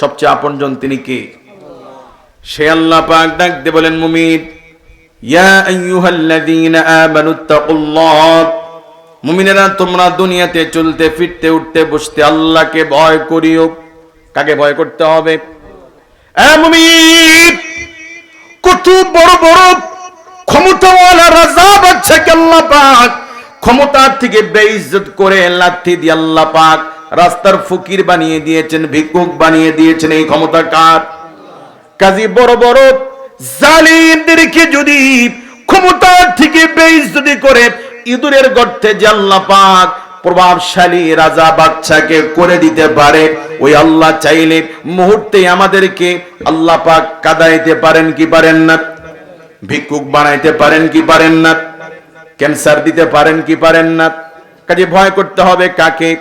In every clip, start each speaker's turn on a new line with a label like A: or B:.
A: সবচেয়ে আপনজন তিনি কে? সে আল্লাহ পাক ডাক দিয়ে বলেন, মুমিন, ইয়া আইয়ুহাল্লাযীনা আমানুত্তাকুল্লাহ মুমিনেরা, তোমরা দুনিয়াতে চলতে, ফিরতে, উঠতে, বসতে আল্লাহকে ভয় করিও। কাকে ভয় করতে হবে? কত বড় বড় ক্ষমতাওয়ালা রাজা বাচ্চাকে আল্লাহ পাক ক্ষমতার থেকে বেইজ্জত করে লাথি দিয়ে আল্লাহ পাক রাস্তার ফকির বানিয়ে দিয়েছেন, ভিক্ষুক বানিয়ে দিয়েছেন, এই ক্ষমতা কার? কাজী বড় বড় জালিমদেরকে যদি ক্ষমতার থেকে বেইজ্জতি করে, ইঁদুরের গর্তে আল্লাহ পাক প্রভাবশালী রাজা বাচ্চাকে করে দিতে পারে, ওই আল্লাহ চাইলে মুহূর্তে আমাদেরকে আল্লাহ পাক কাদাইতে পারেন কি পারেন না? ভিক্ষুক বানাইতে পারেন কি পারেন না? ক্যান্সার দিতে পারেন কি পারেন না? কাজে ভয় করতে হবে কাকে?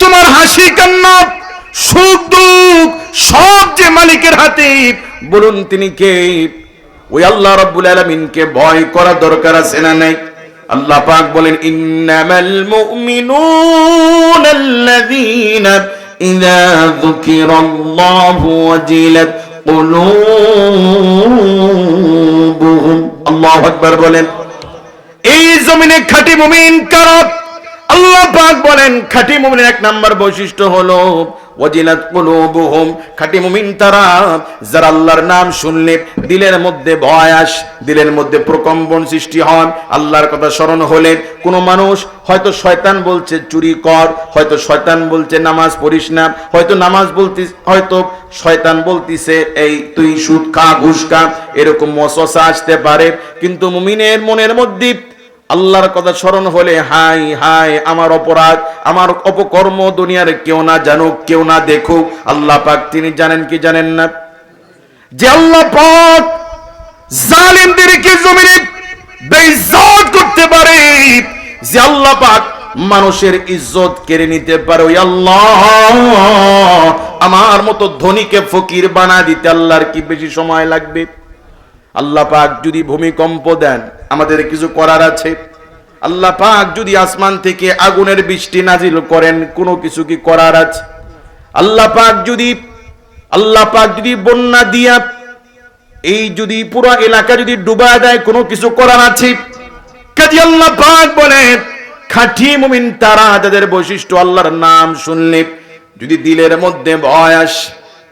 A: তোমার হাসি কান্না, সুখ দুঃখ, সব যে মালিকের হাতে, বলুন তিনি কে? ওই আল্লাহ রাব্বুল আলামিনকে ভয় করা দরকার আছে না নাই? আল্লাহ পাক বলেন, ইন্নামাল মুমিনুন আল্লাযীনা ইযা যুকিরাল্লাহু ওয়াজিলাত কুলুবুহুম আল্লাহু আকবার বলেন, এই জমিনে খাঁটি মুমিন কারা? আল্লাহ পাক বলেন, খাঁটি মুমিনের এক নাম্বার বৈশিষ্ট্য হলো, ওয়াজিলাত কুলুবুহুম। খাঁটি মুমিন তারা, যারা আল্লাহর নাম শুনলে দিলের মধ্যে ভয় আস দিলের মধ্যে প্রকম্পন সৃষ্টি হন, আল্লাহর কথা স্মরণ হলে কোন মানুষ হয়তো শয়তান বলছে চুরি কর, হয়তো শয়তান বলছে নামাজ পড়িস না, হয়তো নামাজ বলতিস, হয়তো শয়তান বলতিছে, এই তুই সুদ খা, ঘুষ খা। এরকম মসওয়াসা আসতে পারে। কিন্তু মুমিনের মনের মধ্যে আল্লাহর কথা স্মরণ হলে, হাই হাই, আমার অপরাধ, আমার অপকর্ম দুনিয়ার কেউ না জানুক, কেউ না দেখুক। আল্লাহ পাক তিনি জানেন কি জানেন না? যে আল্লাহ পাক জালিমদেরকে জমিনে বেইজ্জত করতে পারে, যে আল্লাহ পাক মানুষের ইজ্জত কেড়ে নিতে পারে। ওই আল্লাহ আমার মতো ধনীকে ফকির বানা দিতে আল্লাহর কি বেশি সময় লাগবে? আল্লাহ পাক যদি ভূমিকম্প দেন আমাদের কিছু করার আছে। আল্লাহ পাক যদি আসমান থেকে আগুনের বৃষ্টি নাজিল করেন, কোনো কিছু কি করার আছে? আল্লাহ পাক যদি, আল্লাহ পাক যদি বন্যা দিয়া, এই যদি পুরো এলাকা যদি ডুবা দেয়, কোনো কিছু করার আছে? কাজী আল্লাহ পাক বলে খাঁটি মুমিন তারা যাদের বৈশিষ্ট্য আল্লাহর নাম শুনলে, যদি দিলের মধ্যে ভয় আসে,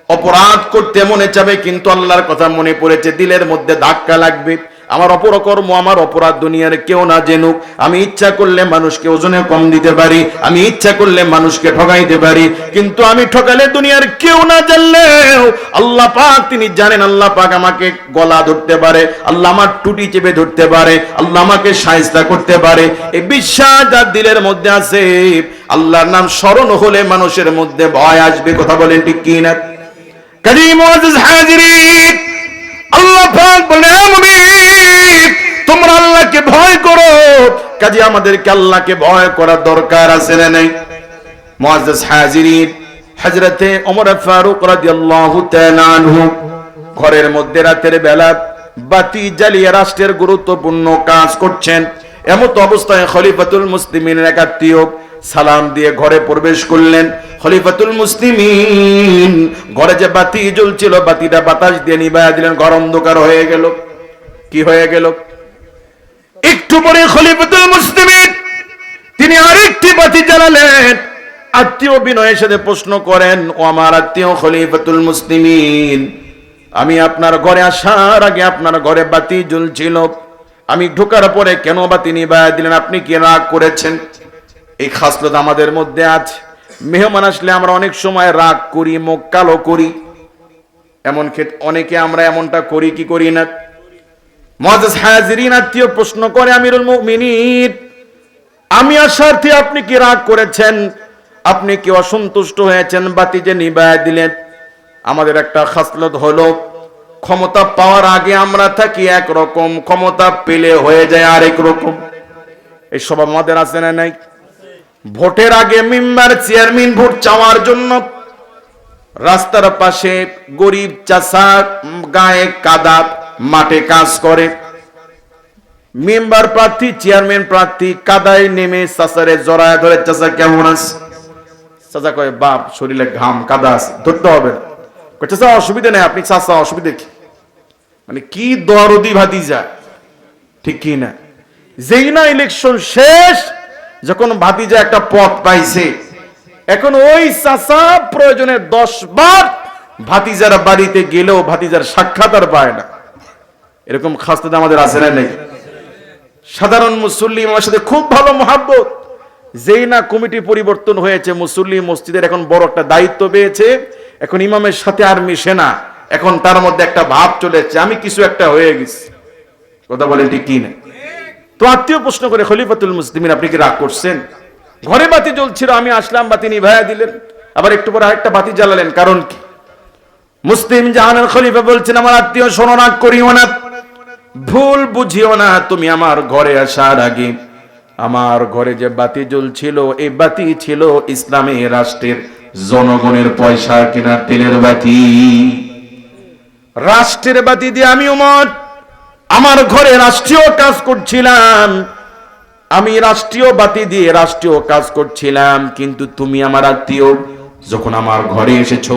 A: অপরাধ করতে মনে চাবে, কিন্তু আল্লাহর কথা মনে পড়েছে, দিলের মধ্যে ধাক্কা লাগবে। আমার অপরকর্ম আমার অপরাধ দুনিয়ার কেউ না জেনুক। আমি ইচ্ছা করলে মানুষকে ওজনে কম দিতে পারি, আমি ইচ্ছা করলে মানুষকে ঠকাইতে পারি, কিন্তু আমি ঠকালে দুনিয়ার কেউ না জানলেও আল্লাহ পাক, তিনি জানেন আল্লাহ পাক আমাকে গলা ধরতে পারে, আল্লাহ আমার টুটি চেপে ধরতে পারে, আল্লাহ আমাকে সাহিস্তা করতে পারে। এই বিশ্বাস যার দিলের মধ্যে আছে, আল্লাহর নাম স্মরণ হলে মানুষের মধ্যে ভয় আসবে, কথা বলেন ঠিক কি না করিম হাজিরিন আল্লাহ বলে "এ মুমিন, তোমরা আল্লাহকে ভয় করো। কাজে আমাদেরকে আল্লাহকে ভয় করার দরকার আছে না নাই? ঘরের মধ্যে রাতের বেলা বাতি জ্বালিয়ে রাষ্ট্রের গুরুত্বপূর্ণ কাজ করছেন। এমত অবস্থায় খলিফাতুল মুসলিমিনের এক আত্মীয় সালাম দিয়ে ঘরে প্রবেশ করলেন। খলিফাতুল মুসলিমিন, ঘরে যে বাতি জ্বলছিল, বাতিটা বাতাস দিয়ে নিবায়া দিলেন, ঘর অন্ধকার হয়ে গেল। কি হয়ে গেল? একটু পরে খলিফাতুল মুসলিমিন, তিনি আরেকটি বাতি জ্বালালেন। আত্মীয় বিনয়ের সাথে প্রশ্ন করেন, ও আমার আত্মীয় খলিফাতুল মুসলিমিন, আমি আপনার ঘরে আসার আগে আপনার ঘরে বাতি জ্বলছিল। আমি ঢোকার পরে কেন বাতি নিবায়া দিলেন? আপনি কি রাগ করেছেন? এই খাসলত আমাদের মধ্যে আছে মেহমান আসলে আমরা অনেক সময় রাগ করি, মুখ কালো করি। এমন ক্ষেত্রে অনেকে আমরা এমনটা করি, কি করি না? মজাজ হাজিরিন আত্মীয় প্রশ্ন করে, আমিরুল মুমিনিন, আমি আসার্থে আপনি কি রাগ করেছেন? আপনি কি অসন্তুষ্ট হয়েছেন? বাতি যে নিবায় দিলেন। আমাদের একটা খাসলত হলো, ক্ষমতা পাওয়ার আগে আমরা থাকি এক রকম ক্ষমতা পেলে হয়ে যায় আরেক রকম। এই সব আমাদের আছে না নাই? ভোটের আগে মেম্বার চেয়ারম্যান ভোট চাওয়ার জন্য রাস্তার পাশে গরিব চাষা গায়ে কাদা মাঠে কাজ করে। মেম্বার প্রার্থী, চেয়ারম্যান প্রার্থী কাদায় নেমে চাষারে জড়ায় ধরে চাষা কেমন আছে? চাচা কয়, বাপ, শরীরে ঘাম, কাদা আছে, ধরতে হবে চাচা, অসুবিধা নেই, আপনি চাচা, অসুবিধা কি? মানে কি দরদি ভাতিজা? ঠিক কি না? যেই না ইলেকশন শেষ যখন ভাতিজা একটা পথ পাইছে, এখন ওই চাচা প্রয়োজনে দশ বার ভাতিজার বাড়িতে গেলেও ভাতিজার সাক্ষাৎ আর পায় না। এরকম খাস্তাতে আমাদের আছে না নেই? সাধারণ মুসল্লি আমার সাথে খুব ভালো মহাব্বত। যেই না কমিটি পরিবর্তন হয়েছে, মুসল্লি মসজিদের এখন বড় একটা দায়িত্ব পেয়েছে, এখন ইমামের সাথে আর মিশে না, এখন তার মধ্যে একটা ভাব চলেছে আমি কিছু একটা হয়ে গেছি। কথা বলেন ঠিক কি না? তো আত্মীয় প্রশ্ন করে খলিফাতুল মুসলিমিন, আপনি কি রাগ করছেন? ঘরে বাতি জ্বলছিল, আমি আসলাম, বাতি নিভাইয়া দিলেন। আবার একটু পরে আরেকটা বাতি জ্বালালেন, কারণ কি? মুসলিম জাহানের খলিফা বলছেন, আমার আত্মীয়, শোনো রাগ করিও না। ভুল বুঝিও না, তুমি আমার ঘরে আসার আগে। আমার ঘরে যে বাতি জ্বলছিল এই বাতি ছিল ইসলামী রাষ্ট্রের জনগণের পয়সা কেনা তেলের বাতি। রাষ্ট্রের বাতি দিয়ে আমি উমর আমার ঘরে রাষ্ট্রীয় কাজ করছিলাম। আমি রাষ্ট্রীয় বাতি দিয়ে রাষ্ট্রীয় কাজ করছিলাম। কিন্তু তুমি আমার আত্মীয়। যখন আমার ঘরে এসেছ,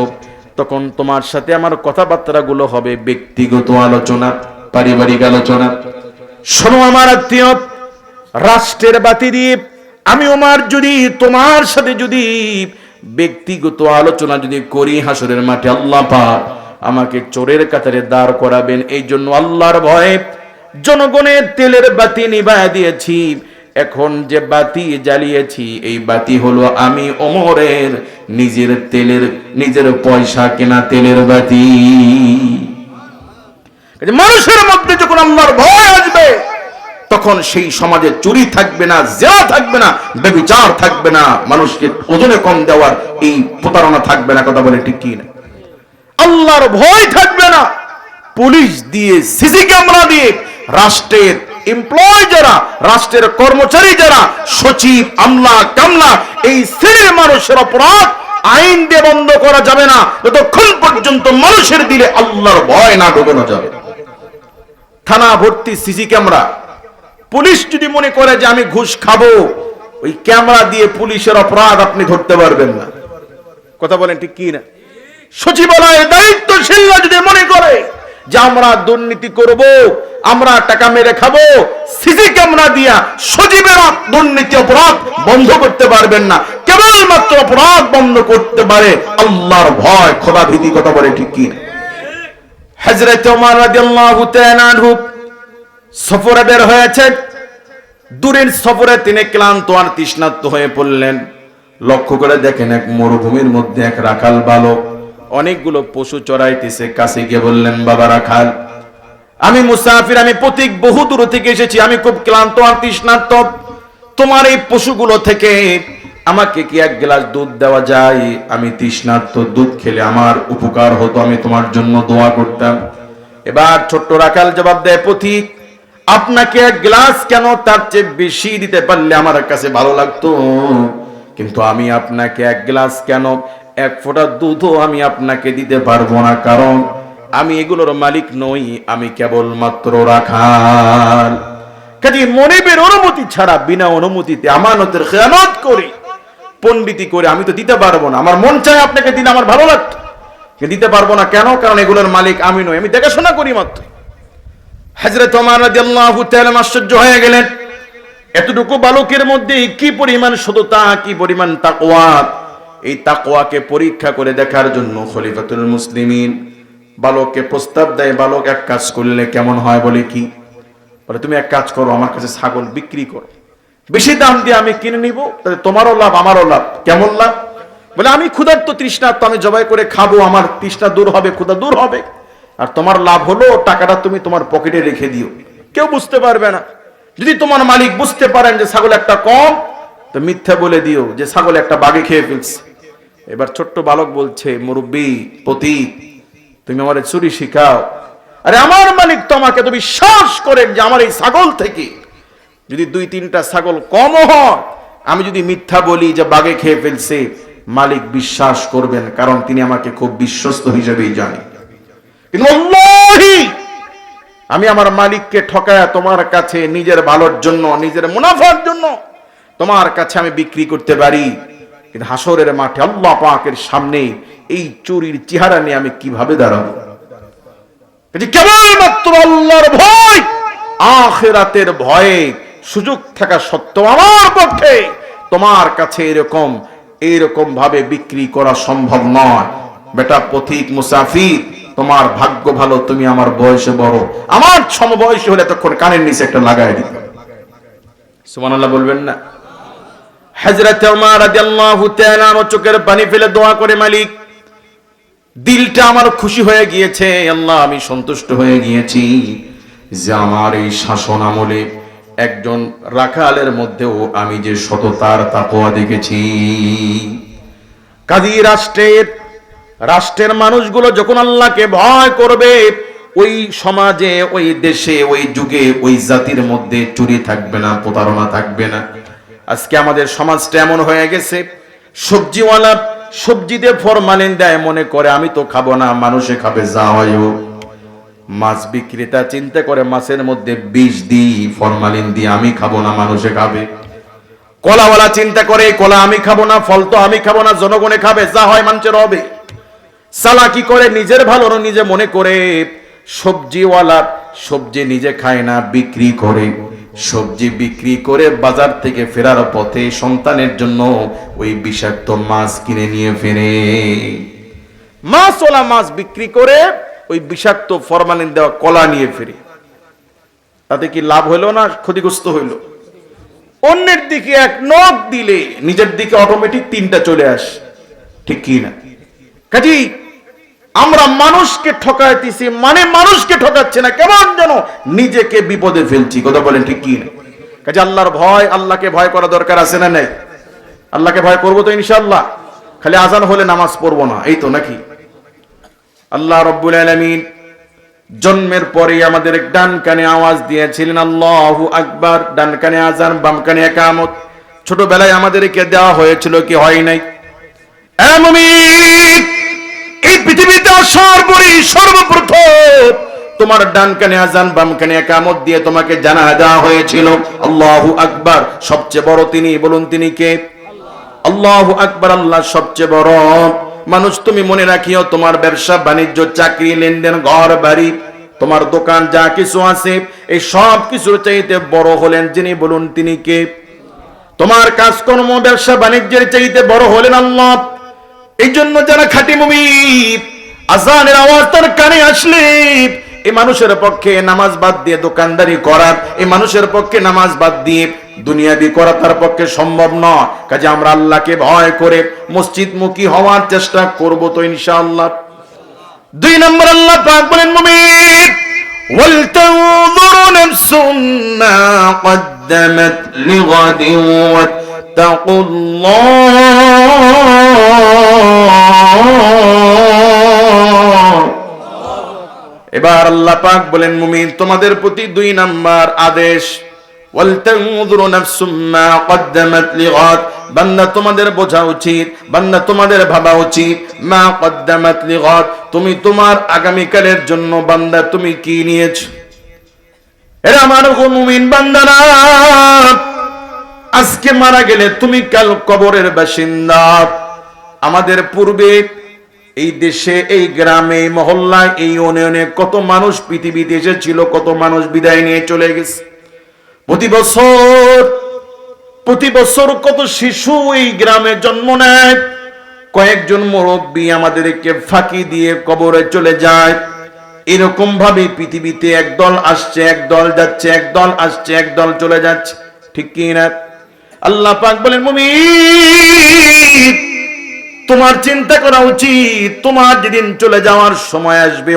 A: তখন তোমার সাথে আমার কথাবার্তা গুলো হবে ব্যক্তিগত আলোচনা, পারিবারিক আলোচনা। শোনো আমার আত্মীয়, রাষ্ট্রের বাতি দিয়ে আমি আমার যদি, তোমার সাথে যদি ব্যক্তিগত আলোচনা যদি করি হাসরের মাঠে, আল্লাহ পাক আমাকে চোরের কাতারে দাঁড় করাবেন। এই জন্য আল্লাহর ভয়ে জনগণের তেলের বাতি নিভায় দিয়েছি। এখন যে বাতি জ্বালিয়েছি, এই বাতি হলো আমি ওমরের নিজের তেলের, নিজের পয়সা কেনা তেলের বাতি। মানুষের মধ্যে যখন আল্লাহর ভয় আসবে, তখন সেই সমাজে চুরি থাকবে না জেলা থাকবে না বেবিচার থাকবে না। মানুষকে ওজনে কম দেওয়ার এই প্রতারণা থাকবে না, কথা বলে ঠিক কি না? আল্লাহর ভয় থাকবে না। পুলিশ দিয়ে, সিসি ক্যামেরা দিয়ে রাষ্ট্রের এমপ্লয় যারা, রাষ্ট্রের কর্মচারী যারা, সচিব, আমলা, কামলা, এই শ্রেণির মানুষের অপরাধ আইন দিয়ে বন্ধ করা যাবে না। যতক্ষণ পর্যন্ত মানুষের দিলে আল্লাহর ভয় না ঢোকানো যাবে। থানা ভর্তি সিসি ক্যামেরা। পুলিশ যদি মনে করে যে আমি ঘুষ খাব, ওই ক্যামেরা দিয়ে পুলিশের অপরাধ আপনি ধরতে পারবেন না। কথা বলেন ঠিক কি না সচিবালয়ের দায়িত্বশীলরা যদি মনে করে যে আমরা দুর্নীতি করব, আমরা টাকা মেরে খাব, সিসি ক্যামেরা দিয়া সচিবেরা দুর্নীতি অপরাধ বন্ধ করতে পারবেন না। কেবলমাত্র অপরাধ বন্ধ করতে পারে আল্লাহর ভয়, খোদা ভীতি কথা বলে ঠিক কি হজরত ওমর রাদিয়াল্লাহু তাআলা সফরে বের হয়েছে। দূরের সফরে তিনি ক্লান্ত আর তৃষ্ণার্ত হয়ে পড়লেন। লক্ষ্য করে দেখেন এক মরুভূমির মধ্যে এক রাখাল বালক অনেকগুলো পশু চড়াইতেছে, কাছে গিয়ে বললেন বাবা রাখাল আমি মুসাফির, আমি প্রতীক, বহু দূর থেকে এসেছি, আমি খুব ক্লান্ত আর তৃষ্ণার্ত। তোমার এই পশুগুলো থেকে আমাকে কি এক গ্লাস দুধ দেওয়া যায়? আমি তৃষ্ণার্ত, দুধ খেলে আমার উপকার হতো, আমি তোমার জন্য দোয়া করতাম। এবার ছোট্ট রাখাল জবাব দেয় পথিক আপনাকে এক গ্লাস কেন তার চেয়ে বেশি দিতে পারলে আমার কাছে ভালো লাগতো? কিন্তু আমি আপনাকে এক গ্লাস কেন এক ফোঁটা দুধও আমি আপনাকে দিতে পারব না, কারণ আমি এগুলোর মালিক নই, আমি কেবল মাত্র রাখাল। কাজে মনিবের অনুমতি ছাড়া, বিনা অনুমতিতে আমানতের খেয়ানত করি, পণ্ডিতি করে আমি তো দিতে পারব না। আমার মন চায় আপনাকে দিন আমার ভালো লাগতো। দিতে পারব না কেন? কারণ এগুলোর মালিক আমি নই, আমি দেখাশোনা করি মাত্র। হাজরত আশ্চর্য হয়ে গেলেন। এতটুকু বালকের মধ্যে কি পরিমাণ সততা, কি পরিমাণ তাকওয়া? এই তাকওয়াকে পরীক্ষা করে দেখার জন্য খলিফাতুল মুসলিমিন। বালককে প্রস্তাব দেয়, বালক, এক কাজ করলে কেমন হয় বলে কি? বলে, তুমি এক কাজ করো, আমার কাছে ছাগল বিক্রি করো। বেশি দাম দিয়ে আমি কিনে নিব, তাহলে তোমারও লাভ, আমারও লাভ। কেমন লাভ? বলে, আমি ক্ষুধার্ত তৃষ্ণার্ত আমি জবাই করে খাব, আমার তৃষ্ণা দূর হবে, ক্ষুধা দূর হবে। আর তোমার লাভ হলো, টাকাটা তুমি তোমার পকেটে রেখে দিও। কেউ বুঝতে পারবে না। যদি তোমার মালিক বুঝতে পারেন যে ছাগল একটা কম, তো মিথ্যা বলে দিও যে ছাগল একটা বাগে খেয়ে ফেলছে। এবার ছোট্ট বালক বলছে, মুরব্বী পতি তুমি আমার চুরি শিখাও। আরে আমার মালিক তো আমাকে তো বিশ্বাস করেন যে আমার এই ছাগল থেকে যদি দুই তিনটা ছাগল কম হয়, আমি যদি মিথ্যা বলি যে বাগে খেয়ে ফেলছে, মালিক বিশ্বাস করবেন, কারণ তিনি আমাকে খুব বিশ্বস্ত হিসেবেই জানেন আমি আমার মালিককে ঠকায় তোমার কাছে নিজের ভালোর জন্য, নিজের মুনাফার জন্য তোমার কাছে আমি বিক্রি করতে পারি। কিন্তু হাসরের মাঠে আল্লাহ পাকের সামনে এই চুরির চেহারা নিয়ে আমি কীভাবে দাঁড়াবো? কেবলমাত্র আল্লাহর ভয়, আখেরাতের ভয়ে সুযোগ থাকা সত্ত্বেও আমার পক্ষে তোমার কাছে এরকম এরকম ভাবে বিক্রি করা সম্ভব নয়। বেটা পথিক মুসাফির, তোমার ভাগ্য ভালো, তুমি আমার বয়সে বড়। আমার সমবয়সী হলে তখন কানের নিচে একটা লাগাই দিত সুবহানাল্লাহ বলবেন না? হযরত ওমর রাদিয়াল্লাহু তাআলা চোখের পানি ফেলে দোয়া করে, মালিক, দিলটা আমার খুশি হয়ে গিয়েছে, আল্লাহ আমি সন্তুষ্ট হয়ে গিয়েছি যে আমার এই শাসন আমলে একজন রাখালের মধ্যেও আমি যে সততার তাকোয়া দেখেছি। কাজী রাষ্ট্রের রাষ্ট্রের মানুষগুলো যখন আল্লাহকে ভয় করবে, ওই সমাজে, ওই দেশে, ওই যুগে, ওই জাতির মধ্যে চুরি থাকবে না, প্রতারণা থাকবে না। আজকে আমাদের সমাজটা এমন হয়ে গেছে, সবজিওয়ালা সবজি দিয়ে ফরমালিন দেয়, মনে করে, আমি তো খাব না, মানুষে খাবে যা হয় মাছ বিক্রেতা চিন্তা করে, মাছের মধ্যে বিষ দিই, ফরমালিন দিয়ে আমি খাব না, মানুষে খাবে। কলাওয়ালা চিন্তা করে কলা আমি খাব না, ফল তো আমি খাব না, জনগণে খাবে, যা হয় মানুষের হবে সালাকি করে, নিজের ভালো নিজে মনে করে, সবজিওয়ালা সবজি নিজে খায় না, বিক্রি করে। সবজি বিক্রি করে বাজার থেকে ফেরার পথে সন্তানের জন্য ওই বিষাক্ত মাছ কিনে নিয়ে ফেরে। মাছওয়ালা মাছ বিক্রি করে ওই বিষাক্ত ফরমালিন দেওয়া কলা নিয়ে ফেরে। তাতে কি লাভ হইল না ক্ষতিগ্রস্ত হইল অন্যের দিকে এক নখ দিলে নিজের দিকে অটোমেটিক তিনটা চলে আসে। ঠিক কি না? কাজী আমরা মানুষকে ঠকাইতেছি মানে মানুষকে ঠকাচ্ছে না কেমন যেন নিজেকে বিপদে ফেলছি কথা বলেন ঠিক কি কাজে আল্লাহর ভয় আল্লাহকে ভয় করা দরকার আছে না নাই? আল্লাহকে ভয় করব তো ইনশাল্লাহ খালি আজান হলে নামাজ পড়ব না এই তো নাকি? আল্লাহ রব্বুল আলমিন জন্মের পরে আমাদের ডান কানে আওয়াজ দিয়েছিলেন আল্লাহ আকবার ডান কানে আজান বাম কানে একামত। ছোটবেলায় আমাদেরকে দেওয়া হয়েছিল কি হয় নাই? এ মুমিন, এই পৃথিবীতে আসার পরে সর্বপ্রথম তোমার ডান কানে আজান বাম কানে একামত দিয়ে তোমাকে জানা দেওয়া হয়েছিল। আল্লাহু আকবার, সবচেয়ে বড় তিনি বলুন তিনি কে? আল্লাহ আকবার আল্লাহ সবচেয়ে বড়। মানুষ, তুমি মনে রাখিও, তোমার ব্যবসা, বাণিজ্য, চাকরি, লেনদেন, ঘর, বাড়ি, তোমার দোকান, যা কিছু আছে, এই সব কিছুর চাইতে বড় হলেন যিনি বলুন তিনি কে? তোমার কাজকর্ম, ব্যবসা, বাণিজ্যের চাইতে বড় হলেন আল্লাহ। এই জন্য যারা খাটি মুমি আজানের আওয়াজ তার কানে আসলে এই মানুষের পক্ষে নামাজ বাদ দিয়ে দোকানদারি করার এই মানুষের পক্ষে নামাজ বাদ দিয়ে দুনিয়াবি করা তার পক্ষে সম্ভব নয় কাজে আমরা আল্লাহকে ভয় করে মসজিদ মুখী হওয়ার চেষ্টা করব তো ইনশাআল্লাহ দুই নম্বর আল্লাহ পাক বলেন মুমিন ولتنظر نفس ما قدمت لغد واتقوا الله এবার আল্লাহ পাক বলেন মুমিন তোমাদের প্রতি দুই নাম্বার আদেশ ওয়ালতানজুরু নাফসুম মা কদ্দামাত লিগাদ বান্দা তোমাদের বোঝা উচিত বান্দা তোমাদের ভাবা উচিত মা কদ্দামাত লিগাদ তুমি তোমার আগামীকালের জন্য বান্দা তুমি কি নিয়েছো এরা আমার মুমিন বান্দারা আজকে মারা গেলে তুমি কাল কবরের বাসিন্দা। আমাদের পূর্বে এই দেশে, এই গ্রামে মহল্লায়, এই ইউনিয়নে কত মানুষ পৃথিবীতে এসেছিল, কত মানুষ বিদায় নিয়ে চলে গেছে। প্রতি বছর প্রতি বছর কত শিশু এই গ্রামে জন্ম নেয়। কয়েকজন মুরব্বী আমাদেরকে ফাঁকি দিয়ে কবরে চলে যায়। এরকম ভাবে পৃথিবীতে একদল আসছে, একদল যাচ্ছে, একদল আসছে, একদল চলে যাচ্ছে। ঠিক কি না? আল্লাহ পাক বলেন, মুমিন, তোমার চিন্তা করা উচিত। তোমার যেদিন চলে যাওয়ার সময় আসবে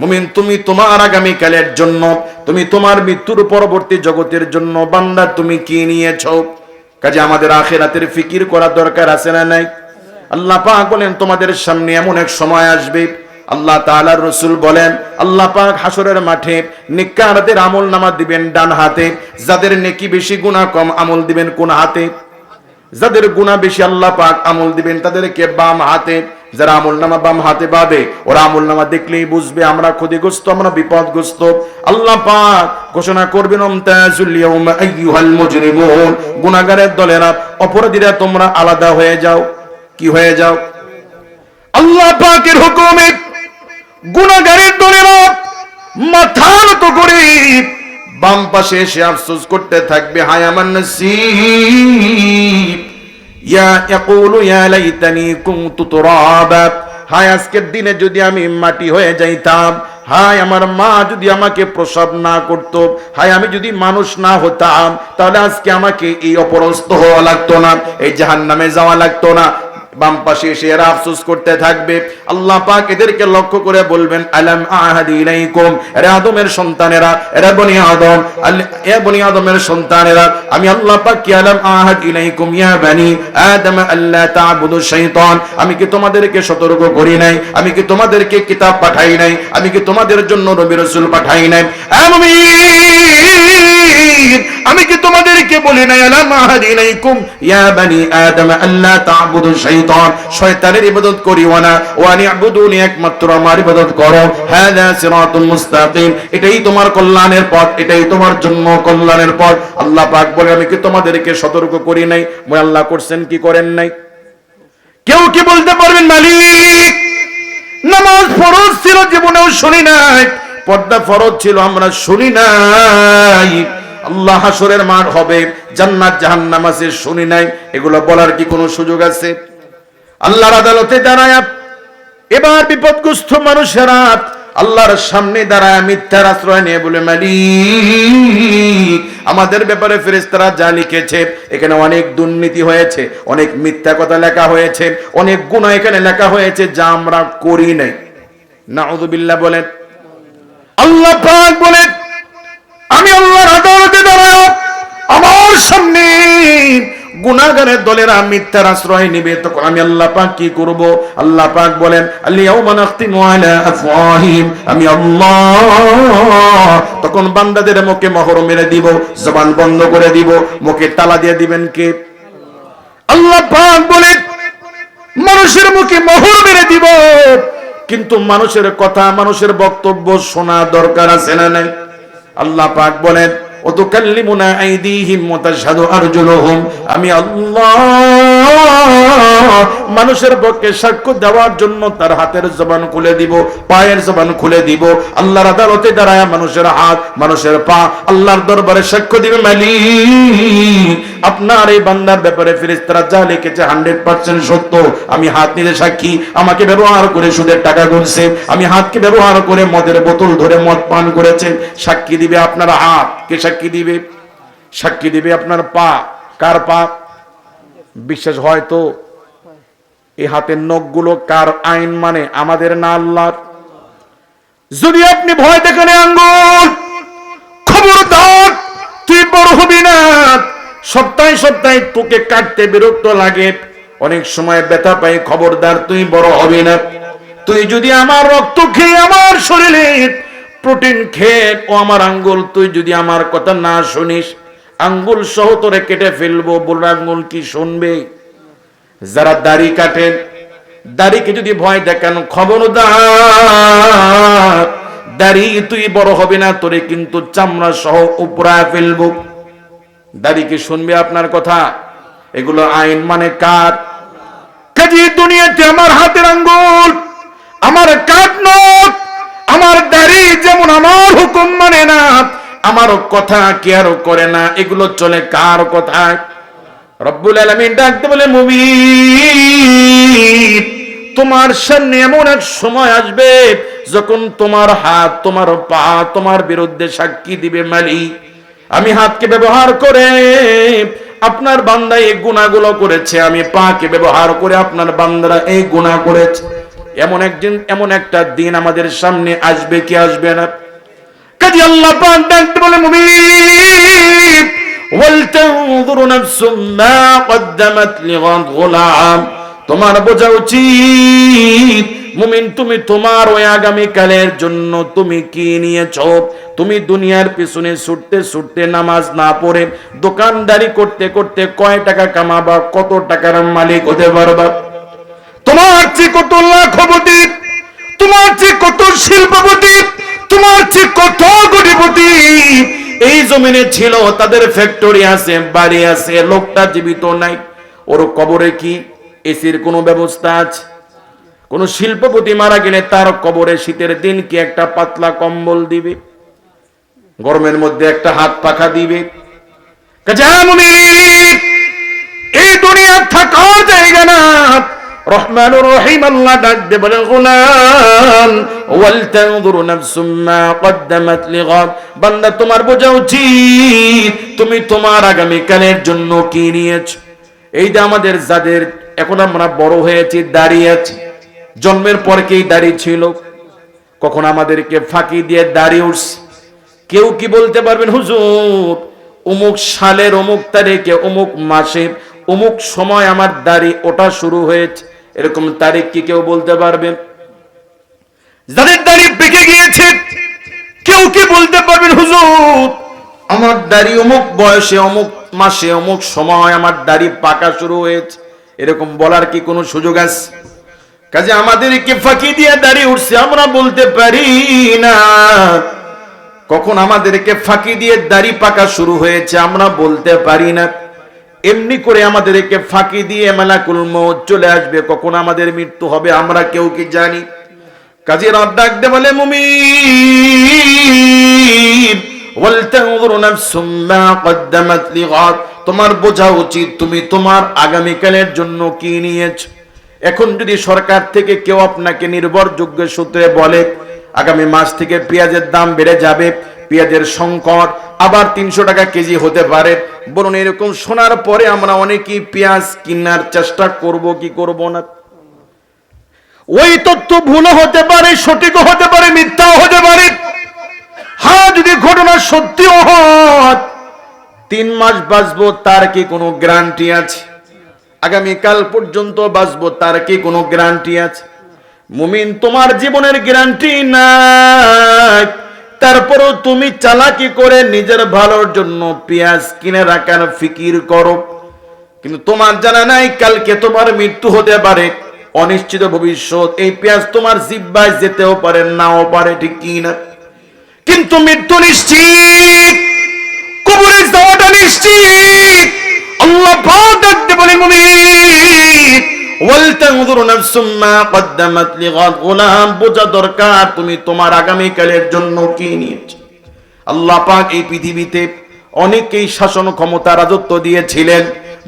A: মুমিন, তুমি তোমার আগামীকালের জন্য, তুমি তোমার মৃত্যুর পরবর্তী জগতের জন্য বান্দা তুমি কি নিয়েছো? কাজে আমাদের আখেরাতের ফিকির করা দরকার আছে না নাই? আল্লাহ পাক বলেন, তোমাদের সামনে এমন এক সময় আসবে আল্লাহ তাআলার রসুল বলেন, আল্লাহ পাক হাসরের মাঠে নিকারদের আমল নামা দিবেন ডান হাতে, যাদের নেকি বেশি, গুনাহ কম আমল দিবেন কোন হাতে? যাদের গুণা বেশি আল্লাহ পাক আমল দিবেন, তাদেরকে বাম হাতে। যারা আমল নামা বাম হাতে পাবে ওরা আমল নামা দেখলেই বুঝবে, আমরা ক্ষতিগ্রস্ত, আমরা বিপদগ্রস্ত। আল্লাহ পাক ঘোষণা করবেন মুজরিমুন। দলেরা, অপরাধীরা, তোমরা আলাদা হয়ে যাও। কি হয়ে যাও? আল্লাহ পাকের হুকুমে গুনাহগারের দলেরা মাথা নত করে বাম পাশে এসে আফসোস করতে থাকবে, হায় আমার নসিব। ইয়া ইয়াকুলু, ইয়া লাইতানি কুনতু তুরাবা। হায়, আজকের দিনে যদি আমি মাটি হয়ে যাইতাম, হায়, আমার মা যদি আমাকে প্রসব না করত, হায়, আমি যদি মানুষ না হতাম, তাহলে আজকে আমাকে এই অপরস্ত হওয়া লাগতো না, এই জাহান্নামে যাওয়া লাগতো না। বাম পাশে এসে এরা আফসোস করতে থাকবে। আল্লাহ পাক এদেরকে লক্ষ্য করে বলবেন, আলাম আহাদি ইলাইকুম? এরা আদমের সন্তানেরা, এরা বনি আদম। এ বনি আদমের সন্তানেরা, আমি আল্লাহ পাক কি আলাম আহাদ ইলাইকুম? ইয়া বানি আদম আল্লাহ তা'বুদু শাইতান। আমি কি তোমাদেরকে সতর্ক করি নাই? আমি কি তোমাদেরকে কিতাব পাঠাই নাই? আমি কি তোমাদের জন্য নবী রাসূল পাঠাই নাই? আমিন আমি কি তোমাদেরকে বলি আহাদ ইয়া বানি আদম আল্লাহ শাইতান। শয়তানের ইবাদত করিও না। ওয়া একমাত্র আমার ইবাদত করো। সিরাতুল মুস্তাকিম। এটাই তোমার কল্যাণের পথ, এটাই তোমার জন্য কল্যাণের পথ। আল্লাহ পাক বলে, আমি কি তোমাদেরকে সতর্ক করি নাই? মই আল্লাহ করছেন, কি করেন নাই? কেউ কি বলতে পারবেন, মালিক? নামাজ ফরজ ছিল, জীবনেও শুনি নাই। পর্দা ফরজ ছিল, আমরা শুনি নাই। আল্লাহ হাসরের মার হবে, জান্নাত জাহান্নাম আছে, শুনি নাই, এগুলো বলার কি কোনো সুযোগ আছে? আল্লাহর আদালতে দাঁড়ায়, এবার বিপদগ্রস্ত মানুষেরা আল্লাহর সামনে দাঁড়ায় মিথ্যার আশ্রয় নিয়ে বলে, মালিক, আমাদের ব্যাপারে ফেরেশতারা যা লিখেছে, এখানে অনেক দুর্নীতি হয়েছে, অনেক মিথ্যা কথা লেখা হয়েছে, অনেক গুণা এখানে লেখা হয়েছে যা আমরা করি নাই। নাউযুবিল্লাহ বলেন, আল্লাহ বলেন, আমি আল্লাহর আদালতে সামনে দলেরা মিথ্যার আশ্রয় নিবে, তখন আমি আল্লাহ পাক কি করব? আল্লাহ পাক বলেন আমি আল্লাহ তখন বান্দাদের মুখে মেরে দিব, জবান বন্ধ করে দিব, মুখে তালা দিয়ে দিবেন কে? আল্লাহ পাক বলেন মানুষের মুখে মোহর মেরে দিব কিন্তু মানুষের কথা, মানুষের বক্তব্য শোনা দরকার আছে না নাই? আল্লাহ পাক বলেন ওতুকাল্লিমুনা আইদিহিম ওয়া তাশহাদু আমি আল্লাহ মানুষের পক্ষে সাক্ষ্য দেওয়ার জন্য তার হাতের জবান খুলে দিব, পায়ের জবান খুলে দিব। আল্লাহর আদালতে দাঁড়ায় মানুষের হাত, মানুষের পা আল্লাহর দরবারে সাক্ষ্য দিবে মালিক। আপনার এই বান্দার ব্যাপারে ফেরেশতারা যা লিখেছে হান্ড্রেড পার্সেন্ট সত্য। আমি হাত নিতে সাক্ষী, আমাকে ব্যবহার করে সুদের টাকা গুনছে। আমি হাতকে ব্যবহার করে মদের বোতল ধরে মদ পান করেছে। সাক্ষী দিবে আপনার হাত। কে সাক্ষী দিবে? সাক্ষী দিবে আপনার পা। কার পা? বিশ্বাস হয়তো এই হাতের নখগুলো কার আইন মানে? আমাদের না আল্লাহর? যদি আপনি ভয় দেখানে আঙ্গুল। খবরদার, তুই বড় হবি না। সপ্তাহে সপ্তাহে তোকে কাটতে বিরক্ত লাগে। অনেক সময় ব্যথা পাই খবরদার, তুই বড় হবি না। তুই যদি আমার রক্ত খেয়ে আমার শরীরে প্রোটিন খেয়ে, ও আমার আঙ্গুল, তুই যদি আমার কথা না শুনিস, আঙ্গুল সহ তোরে কেটে ফেলব। বুড়ো আঙ্গুল কি শুনবে? যারা দাড়ি কাটেন, দাড়িকে যদি ভয় দেখান খবরদার দাড়ি তুই বড় হবে না, তোরে কিন্তু চামড়া সহ উপরায় ফেলব। দাড়ি কি শুনবে আপনার কথা? এগুলো আইন মানে কার? কাজে দুনিয়াতে আমার হাতের আঙ্গুল, আমার কাঠ নখ, আমার দাড়ি যেমন আমার হুকুম মানে না আমার কথা কেয়ারও করে না? এগুলো চলে কার কথায়? রব্বুল ডাকতে বলে, মুমিন, তোমার সামনে এমন এক সময় আসবে যখন তোমার হাত, তোমার পা, তোমার বিরুদ্ধে সাক্ষী দিবে মালিক আমি হাতকে ব্যবহার করে আপনার বান্দা এই গুণাগুলো করেছে, আমি পাকে ব্যবহার করে আপনার বান্দারা এই গুণা করেছে। এমন একদিন, এমন একটা দিন আমাদের সামনে আসবে কি আসবে না? কাজী আল্লাহ পাক ডাকতে বলে, মুমিন তোমার বোঝা উচিত, মুমিন তুমি তোমার ওই আগামী কালের জন্য তুমি কি নিয়েছ? তুমি দুনিয়ার পিছনে ছুটতে ছুটতে নামাজ না পড়ে দোকানদারি করতে করতে কয় টাকা কামাবা, কত টাকার মালিক হতে পারবা? তোমার চেয়ে কত লাখপতি তোমার চেয়ে কত শিল্পপতি? তোমার চেয়ে কত কোটিপতি এই জমিনে ছিল, তাদের ফ্যাক্টরি আছে, বাড়ি আছে, লোকটা জীবিত নাই। ওর কবরে কি এসির কোনো ব্যবস্থা আছে? কোন শিল্পপতি মারা গেলে তার কবরে শীতের দিন কি একটা পাতলা কম্বল দিবে? গরমের মধ্যে একটা হাত পাখা দিবে? এই দুনিয়া থাকার জায়গা না। রহমান রহিম, আল্লাহ ডাক দে বলে, গোলাম ওয়াল তানজুরু নাফসুম মা তোমার বোঝা উচিত, তুমি তোমার আগামী কালের জন্য কি নিয়েছো? এই যে আমাদের যাদের এখন আমরা বড় হয়েছি, দাঁড়িয়ে আছি, জন্মের পর কেই দাঁড়িয়ে ছিল, কখন আমাদেরকে ফাঁকি দিয়ে দাঁড়িয়ে উঠছে। কেউ কি বলতে পারবেন, হুজুর, অমুক সালের অমুক তারিখে, অমুক মাসে অমুক সময় আমার দাড়ি ওটা শুরু হয়েছে। এরকম তারিখ কি কেউ বলতে পারবেন যাদের দাড়ি পেকে গিয়েছে, কেউ কি বলতে পারবেন হুজুর? আমার দাড়ি অমুক বয়সে, অমুক মাসে, অমুক সময় আমার দাড়ি পাকা শুরু হয়েছে। এরকম বলার কি কোনো সুযোগ আছে? কাজে আমাদেরকে ফাঁকি দিয়ে দাঁড়িয়ে উঠছে, আমরা বলতে পারি না। কখন আমাদেরকে ফাঁকি দিয়ে দাড়ি পাকা শুরু হয়েছে, আমরা বলতে পারি না। এমনি করে আমাদেরকে ফাঁকি দিয়ে মেলাকুল মৌত চলে আসবে, কখন আমাদের মৃত্যু হবে আমরা কেউ কি জানি? কাজে রব ডাকতে বলে, মুমিন ওয়ালতানজুর নাফসুম মা কদ্দামাত লিগাদ, তোমার বোঝা উচিত তুমি তোমার আগামীকালের জন্য কি নিয়েছো? এখন যদি সরকার থেকে কেউ আপনাকে নির্ভরযোগ্য সূত্রে বলে, আগামী মাস থেকে পেঁয়াজের দাম বেড়ে যাবে পেঁয়াজের সংকট, আবার তিনশো টাকা কেজি হতে পারে। বলুন এরকম শোনার পরে আমরা অনেকেই পেঁয়াজ কেনার চেষ্টা করব, কি করব না? ওই তথ্য ভুলও হতে পারে সঠিকও হতে পারে মিথ্যাও হতে পারে। হ্যাঁ যদি ঘটনা সত্যিও হয়, তিন মাস বাঁচবো, তার কি কোনো গ্যারান্টি আছে? আগামীকাল পর্যন্ত বাঁচবো, তার কি কোনো গ্যারান্টি আছে? মুমিন, তোমার জীবনের গ্যারান্টি নাই। তারপরও তুমি চালাকি করে নিজের ভালোর জন্য পেঁয়াজ কিনে রাখার ফিকির করো। কিন্তু তোমার জানা নাই, কালকে তোমার মৃত্যু হতে পারে। অনিশ্চিত ভবিষ্যৎ, এই পেঁয়াজ তোমার জিব্বায় যেতেও পারে, নাও পারে, ঠিক কি না? কিন্তু মৃত্যু নিশ্চিত কবরে যাওয়াটা নিশ্চিত। আল্লাহ ডাকতে বলে মুমিন। ওয়ালতানজুর নাফসুম মা কদ্দামাত লিগাদ গোলাম। বোঝা দরকার তুমি তোমার আগামী কালের জন্য কি নিয়েছো? আল্লাহ পাক এই পৃথিবীতে অনেকেই শাসন ক্ষমতা রাজত্ব দিয়েছিলেন।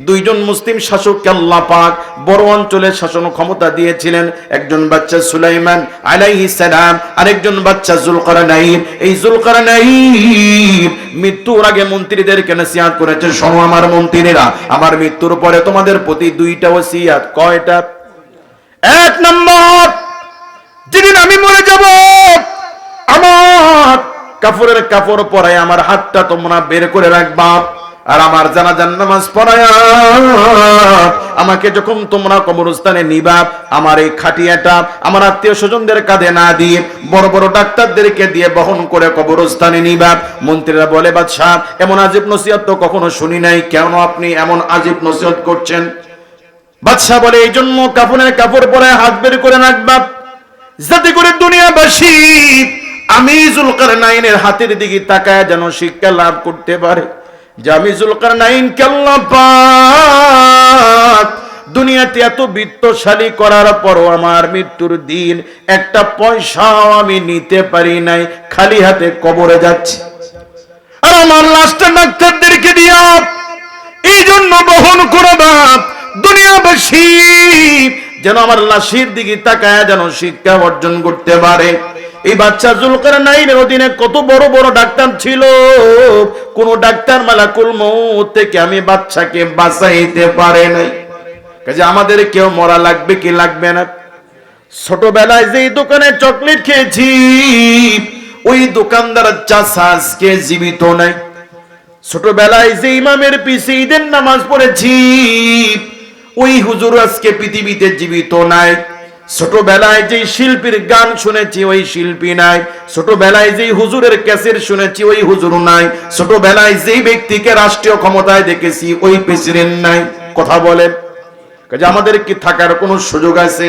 A: দুইজন মুসলিম শাসককে আল্লাহ পাক বড় অঞ্চলের শাসন ক্ষমতা দিয়েছিলেন। একজন বাচ্চা সুলাইমান আলাইহিস সালাম, আরেকজন বাচ্চা জুলকারনাইন। এই জুলকারনাইন মৃত্যুর আগে মন্ত্রীদেরকে নসিহত করেছে শোনো আমার মন্ত্রীরা, আমার মৃত্যুর পরে তোমাদের প্রতি দুইটা ওসিয়াত, কয়টা? এক নম্বর, যেদিন আমি মরে যাব, আমার কাপড়ের কাপড় পরায় আমার হাতটা তোমরা বের করে রাখবা। আর আমার জানাজান নামাজ পড়ায়া, আমাকে যখন তোমরা কবরস্থানে নিবা, আমার এই খাটিয়াটা আমার আত্মীয় স্বজনদের কাঁধে না দিয়ে বড় বড় ডাক্তারদেরকে দিয়ে বহন করে কবরস্থানে নিবা। মন্ত্রীরা বলে, বাদশাহ, এমন আজীব নসিহত তো কখনো শুনি নাই। কেন আপনি এমন আজীব নসিহত করছেন? বাদশাহ বলে, এই জন্য কাপড়ের কাপড় পরে হাত বের করে রাখবা। যাতে করে দুনিয়াবাসী আমি জুলকার নাইনের হাতের দিকে তাকায় যেন শিক্ষা লাভ করতে পারে। যে আমি জুলকার নাইন পাক দুনিয়াতে এত বিত্তশালী করার পরও আমার মৃত্যুর দিন, একটা পয়সাও আমি নিতে পারি নাই, খালি হাতে কবরে যাচ্ছি। আর আমার লাস্টে ডাক্তারদেরকে দিয়া, এই জন্য বহন করবা দুনিয়াবাসী, যেন আমার লাশির দিকে তাকায় যেন শিক্ষা অর্জন করতে পারে। এই বাচ্চা জুলকার নাইনের অধীনে কত বড় বড় ডাক্তার ছিল। কোন ডাক্তার মালাকুল মৌত থেকে আমি বাচ্চাকে বাঁচাইতে পারে নাই। কাজে আমাদের কেউ মরা লাগবে কি লাগবে না? ছোটবেলায় যেই দোকানে চকলেট খেয়েছি, ওই দোকানদার চাষা আজকে জীবিত নাই। ছোটবেলায় যে ইমামের পিছে ঈদের নামাজ পড়েছি, ওই হুজুর আজকে পৃথিবীতে জীবিত নাই। ছোটবেলায় যে শিল্পীর গান শুনেছি, ওই শিল্পী নাই। ছোটবেলায় যেই হুজুরের ক্যাসেট শুনেছি, ওই হুজুর নাই। ছোটবেলায় যেই ব্যক্তিকে রাষ্ট্রীয় ক্ষমতায় দেখেছি, ওই প্রেসিডেন্ট নাই। কথা বলেন কাজে আমাদের কি থাকার কোনো সুযোগ আছে?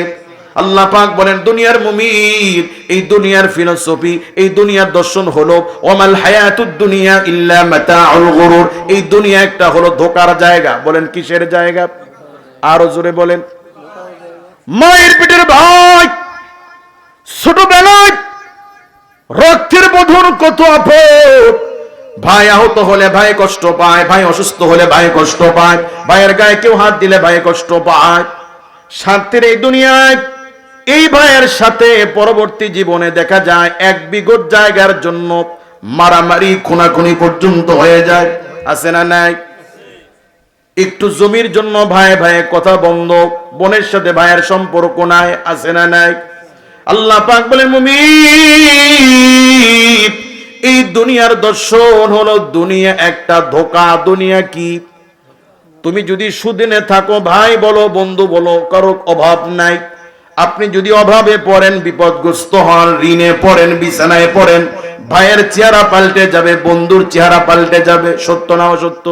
A: আল্লাহ পাক বলেন, দুনিয়ার মুমিন, এই দুনিয়ার ফিলোসফি, এই দুনিয়ার দর্শন হলো, ওমাল হায়াতুদ দুনিয়া ইল্লা মাতাউল গুরুর। এই দুনিয়া একটা হলো ধোকার জায়গা। বলেন কিসের জায়গা? আরও জোরে বলেন। মায়ের পেটের ভাই, ছোটবেলায় রক্তের বধুর কত আপদ। ভাই আহত হলে ভাই কষ্ট পায়, ভাই অসুস্থ হলে ভাই কষ্ট পায়, ভাইয়ের গায়ে কেউ হাত দিলে ভাই কষ্ট পায়। শান্তির এই দুনিয়ায়, এই ভাইয়ের সাথে পরবর্তী জীবনে দেখা যায়, এক বিগত জায়গার জন্য মারামারি, খুনাখুনি পর্যন্ত হয়ে যায়। আছে না নাই? একটু জমির জন্য ভাই ভাই কথা বন্ধ, বোনের সাথে ভাইয়ের সম্পর্ক নাই, আছে না নাই? আল্লাহ পাক বলে মুমিন, এই দুনিয়ার দর্শন হলো দুনিয়া একটা ধোকা, দুনিয়া কি? তুমি যদি সুদিনে থাকো, ভাই বলো, বন্ধু বলো, কারও অভাব নাই। আপনি যদি অভাবে পড়েন, বিপদগ্রস্ত হন, ঋণে পড়েন, বিছানায় পড়েন, ভাইয়ের চেহারা পাল্টে যাবে, বন্ধুর চেহারা পাল্টে যাবে, সত্য না অসত্য?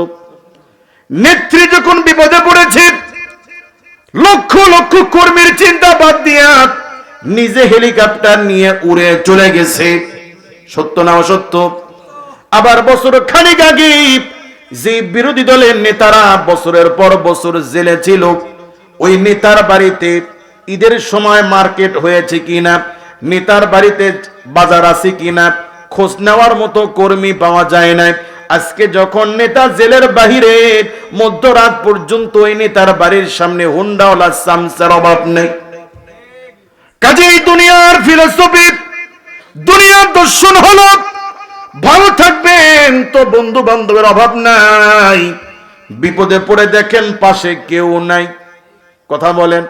A: নেত্রী যখন বিপদে পড়েছে, লক্ষ লক্ষ কর্মীর চিন্তা বাদ দিয়া নিজে হেলিকপ্টার নিয়ে উড়ে চলে গেছে। সত্য না অসত্য? আবার বছর খানিক আগে যে বিরোধী দলের নেতারা বছরের পর বছর জেলে ছিল, ওই নেতার বাড়িতে ঈদের সময় মার্কেট হয়েছে কিনা, নেতার বাড়িতে বাজার আছে কিনা, খোঁজ নেওয়ার মতো কর্মী পাওয়া যায় না আজকে যখন নেতা জেলের বাহিরে মধ্যরাত পর্যন্ত ওই নেতার বাড়ির সামনে হুন্ডাওয়ালা সামসার অভাব নেই। কাজেই দুনিয়ার ফিলোসফি দুনিয়ার দর্শন হল, ভালো থাকবেন তো বন্ধু বান্ধবের অভাব নাই। বিপদে পড়ে দেখেন পাশে কেউ নাই। কথা বলেন,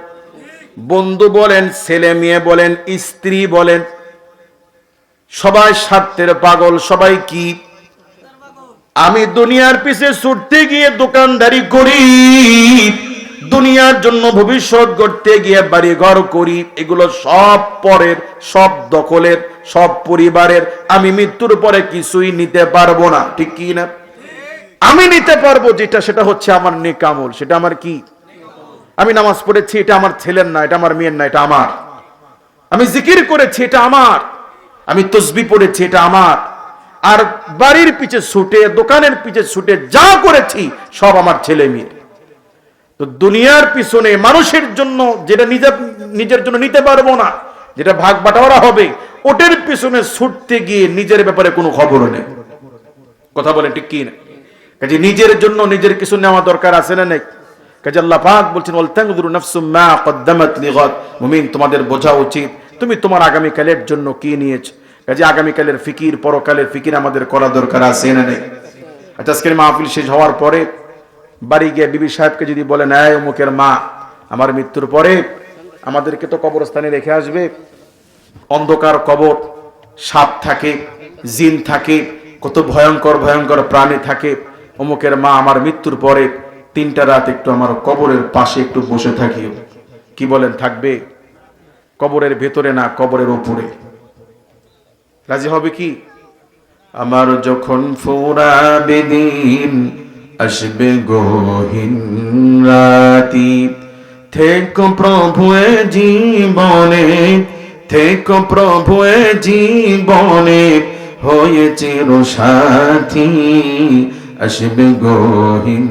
A: বন্ধু বলেন, ছেলে মেয়ে বলেন, স্ত্রী বলেন, সবাই স্বার্থের পাগল, সবাই কি আমি দুনিয়ার পিছে ছুটতে গিয়ে দোকানদারি করি, দুনিয়ার জন্য ভবিষ্যৎ গড়তে গিয়ে বাড়ি ঘর করি। এগুলো সব পরের, সব দখলের, সব পরিবারের। আমি মৃত্যুর পরে কিছুই নিতে পারব না, ঠিক কি না? আমি নিতে পারব যেটা, সেটা হচ্ছে আমার নেকামল সেটা আমার কি? আমি নামাজ পড়েছি, এটা আমার ছেলের না, এটা আমার মেয়ের না, এটা আমার। আমি জিকির করেছি, এটা আমার। আমি তসবি পড়েছি, এটা আমার। আর বাড়ির পিছে ছুটে, দোকানের পিছে ছুটে যা করেছি, সব আমার ছেলে মেয়ে তো দুনিয়ার পিছনে মানুষের জন্য যেটা নিজের নিজের জন্য নিতে পারব না, যেটা ভাগ বাটোয়ারা হবে, ওটের পিছনে ছুটতে গিয়ে নিজের ব্যাপারে কোনো খবর নেই। কথা বলেন ঠিক কি না? কাজে নিজের জন্য নিজের কিছু নেওয়া দরকার আছে না নেই? কাজে আল্লাহ পাক বলছেন, ওয়ালতানজুরু নাফসুম মা কদ্দামাত মুমিন, তোমাদের বোঝা উচিত। তুমি তোমার আগামী কালের জন্য কি নিয়েছ? কাজে আগামীকালের ফিকির, পরকালের ফিকির আমাদের করা দরকার আছে না নেই? আচ্ছা আজকের মাহফিল শেষ হওয়ার পরে বাড়ি গিয়ে বিবি সাহেবকে যদি বলেন এই অমুকের মা, আমার মৃত্যুর পরে আমাদেরকে তো কবরস্থানে রেখে আসবে। অন্ধকার কবর, সাপ থাকে, জিন থাকে, কত ভয়ঙ্কর ভয়ঙ্কর প্রাণী থাকে। অমুকের মা, আমার মৃত্যুর পরে তিনটা রাত একটু আমার কবরের পাশে একটু বসে থাকিও। কি বলেন, থাকবে? কবরের ভেতরে না, কবরের উপরে রাজি হবে কি? আমার যখন ফোরাবে দিন আসবে গহীন রাতি, থেকো প্রভু জীবনে, থেকো প্রভু জীবনে হয়েছে সাথী আসবে গহীন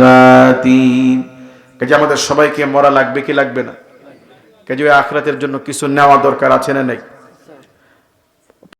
A: রাতি। কাজে আমাদের সবাইকে মরা লাগবে কি লাগবে না? কাজে আখরাতের জন্য কিছু নেওয়া দরকার আছে না নাই?